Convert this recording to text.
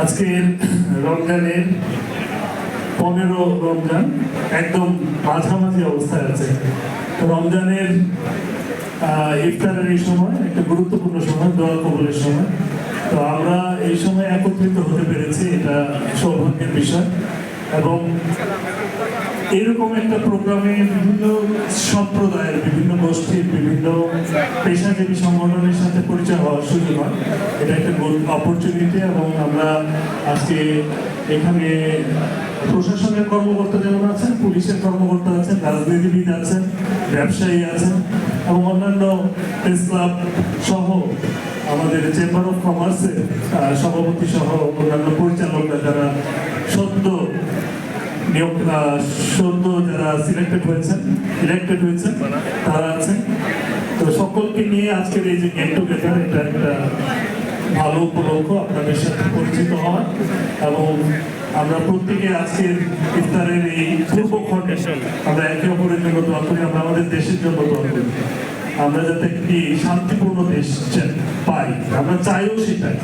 আজকের রমজানের পনেরো রমজান একদম মাঝামাঝি অবস্থায় আছে। রমজানের ইফতারের এই সময় একটা গুরুত্বপূর্ণ সময়, দোয়া কবলের সময়। তো আমরা এই সময় একত্রিত হতে পেরেছি, এটা সৌভাগ্যের বিষয়। এবং এরকম একটা প্রোগ্রামে বিভিন্ন সম্প্রদায়ের, বিভিন্ন গোষ্ঠীর, বিভিন্ন পেশাজীবী সংগঠনের সাথে পরিচয় হওয়ার সুযোগ হয়। এটা একটা অপরচুনিটি এবং আমরা আজকে এখানে প্রশাসনের কর্মকর্তা যেমন আছেন, পুলিশের কর্মকর্তা আছেন, রাজনীতিবিদ আছেন, ব্যবসায়ী আছেন এবং অন্যান্য প্রেস ক্লাব সহ আমাদের চেম্বার অফ কমার্সের সভাপতি সহ অন্যান্য পরিচালকরা যারা নিয়োগ সদ্য যারা সিলেক্টেড হয়েছেন ইলেক্টেড হয়েছেন তারা আছেন তো সকলকে নিয়ে আজকের এই যে গেট টুগেদার এটা একটা ভালো উপলক্ষ আপনাদের সাথে পরিচিত হওয়া এবং আমরা প্রত্যেকে আজকের ইফতারের এই পূর্ব খণ্ডে আমরা একে অপরের জন্য দোয়া করি, আমরা আমাদের দেশের জন্য দোয়া করি। আমরা যাতে একটি শান্তিপূর্ণ দেশ পাই। আমরা চাইও সেটাই।